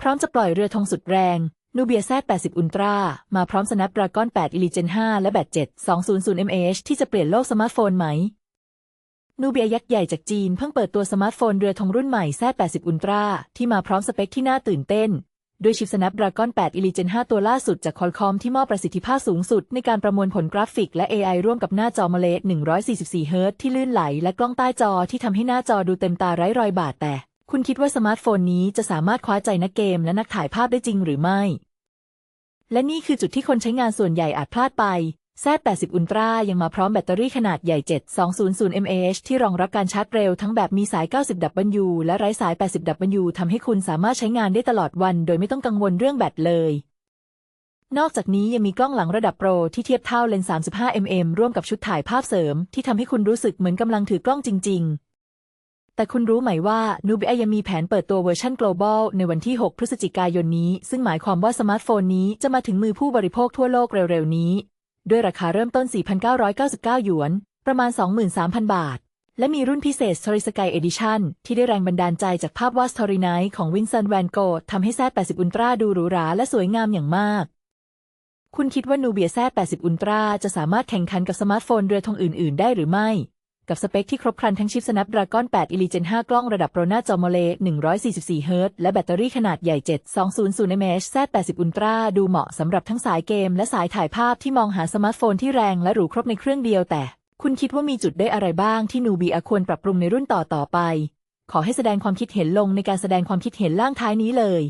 พร้อมจะปล่อยเรือธงสุดแรง นูเบียแซด80 อุลตรา มาพร้อมสนับดราก้อน8 e l i g e n 5และแบต7 200 mAh ที่จะเปลี่ยนโลกสมาร์ทโฟนไหม นูเบียยักษ์ใหญ่จากจีนเพิ่งเปิดตัวสมาร์ทโฟนเรือธงรุ่นใหม่แซด80 อุลตร้าที่มาพร้อมสเปคที่น่าตื่นเต้นด้วยชิป Snapdragon 8 e l i g e n 5 ตัวล่าสุดจากคอลคอมที่มอบประสิทธิภาพสูงสุดในการประมวลผลกราฟิกและ AI ร่วมกับหน้าจอ AMOLED 144เฮิรตที่ลื่นไหล และกล้องใต้จอที่ทำให้หน้าจอดูเต็มตาไร้รอยบาดแต่ คุณคิดว่าสมาร์ทโฟนนี้จะสามารถคว้าใจนักเกมและนักถ่ายภาพได้จริงหรือไม่ และนี่คือจุดที่คนใช้งานส่วนใหญ่อาจพลาดไป Z80 Ultra ยังมาพร้อมแบตเตอรี่ขนาดใหญ่ 7200 mAh ที่รองรับการชาร์จเร็วทั้งแบบมีสาย 90W และไร้สาย 80W ทำให้คุณสามารถใช้งานได้ตลอดวัน โดยไม่ต้องกังวลเรื่องแบตเลย นอกจากนี้ยังมีกล้องหลังระดับโปรที่เทียบเท่าเลนส์ 35mm ร่วมกับชุดถ่ายภาพเสริม ที่ทำให้คุณรู้สึกเหมือนกำลังถือกล้องจริง ๆ แต่คุณรู้ไหมว่า Nubia ยังมีแผนเปิดตัวเวอร์ชัน global ในวันที่ 6 พฤศจิกายนนี้ ซึ่งหมายความว่าสมาร์ทโฟนนี้จะมาถึงมือผู้บริโภคทั่วโลกเร็วๆนี้ ด้วยราคาเริ่มต้น 4,999 หยวน ประมาณ 23,000 บาท และมีรุ่นพิเศษ Story Sky Edition ที่ได้แรงบันดาลใจจากภาพวาด Story Night ของวินเซนต์แวนโกทำให้ Z80 Ultra ดูหรูหราและสวยงามอย่างมาก คุณคิดว่า Nubia Z80 Ultra จะสามารถแข่งขันกับสมาร์ทโฟนเรือธงอื่น ๆ ได้หรือไม่ กับสเปคที่ครบครันทั้งชิป Snapdragon 8 e l i g e n 5 กล้องระดับโปรหน้าจอ AMOLED 144เฮิรตซ์และแบตเตอรี่ขนาดใหญ่ 720 mAh Z80 Ultra ดูเหมาะสำหรับทั้งสายเกมและสายถ่ายภาพที่มองหาสมาร์ทโฟนที่แรงและหรูครบในเครื่องเดียวแต่ คุณคิดว่ามีจุดได้อะไรบ้างที่ Nubia ควรปรับปรุงในรุ่นต่อๆไป ขอให้แสดงความคิดเห็นลงในการแสดงความคิดเห็นล่างท้ายนี้เลย